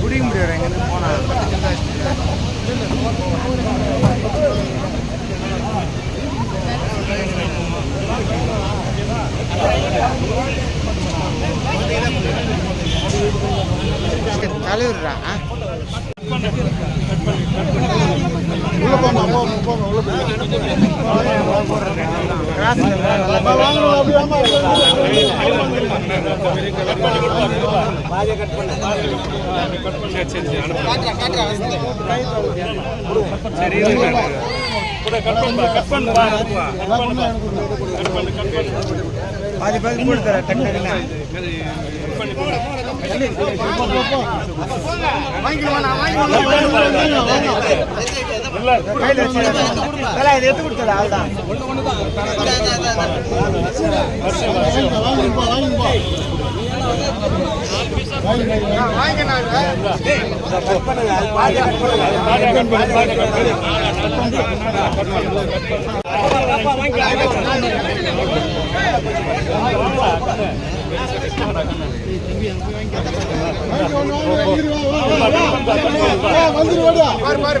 குடிக்க முடியாது எங்க போனா தலைவர்ரா பாதி பாதி போட்டு தர டக்கு கையில் எடுத்து கொடுத்தது அதுதான் வந்துருவாடா பாரு பாரு